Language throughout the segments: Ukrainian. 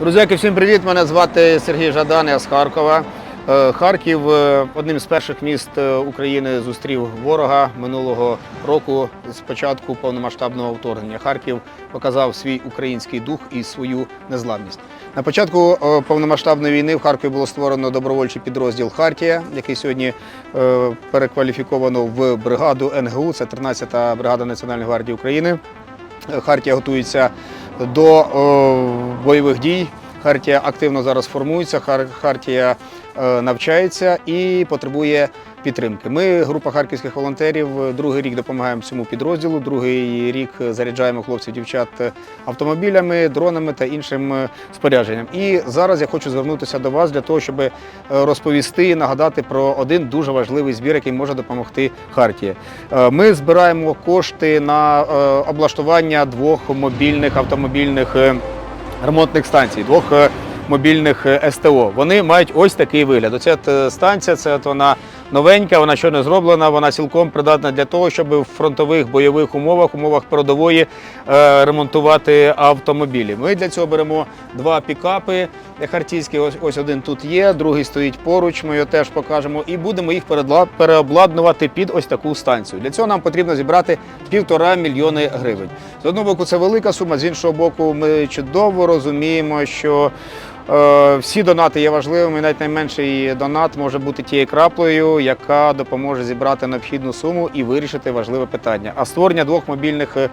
Друзяки, всім привіт! Мене звати Сергій Жадан, я з Харкова. Е, Харків е, одним з перших міст е, України зустрів ворога минулого року з початку повномасштабного вторгнення. Харків показав свій український дух і свою незламність. На початку повномасштабної війни в Харкові було створено добровольчий підрозділ Хартія, який сьогодні перекваліфіковано в бригаду НГУ. Це 13-та бригада Національної гвардії України. Хартія готується до е, бойових дій. Хартія активно зараз формується, Хар- Хартія е, навчається і потребує підтримки. Ми, група харківських волонтерів, другий рік допомагаємо цьому підрозділу. Другий рік заряджаємо хлопців, дівчат автомобілями, дронами та іншим е, спорядженням. І зараз я хочу звернутися до вас для того, щоб е, розповісти і нагадати про один дуже важливий збір, який може допомогти Хартії. Ми збираємо кошти на облаштування двох мобільних автомобільних ремонтних станцій, двох е, мобільних е, СТО. Вони мають ось такий вигляд. Оця е, станція, це от вона новенька, вона щойно зроблена, вона цілком придатна для того, щоб в фронтових бойових умовах, умовах передової е, ремонтувати автомобілі. Ми для цього беремо два пікапи хартійські. Ось, ось один тут є, другий стоїть поруч. Ми його теж покажемо, і будемо їх переобладнувати під ось таку станцію. Для цього нам потрібно зібрати півтора мільйони гривень. З одного боку, це велика сума, з іншого боку, ми чудово розуміємо, що всі донати є важливими, навіть найменший донат може бути тією краплею, яка допоможе зібрати необхідну суму і вирішити важливе питання. А створення двох мобільних е,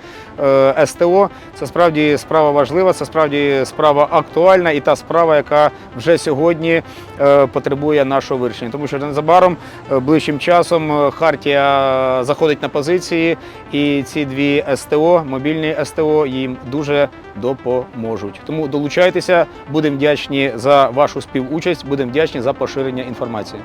е, СТО це справді справа важлива, це справді справа актуальна і та справа, яка вже сьогодні е, потребує нашого вирішення. Тому що незабаром, е, ближчим часом, е, Хартія заходить на позиції, і ці дві СТО, мобільні СТО, їм дуже допоможуть. Тому долучайтеся, будемо вдячні за вашу співучасть, будемо вдячні за поширення інформації.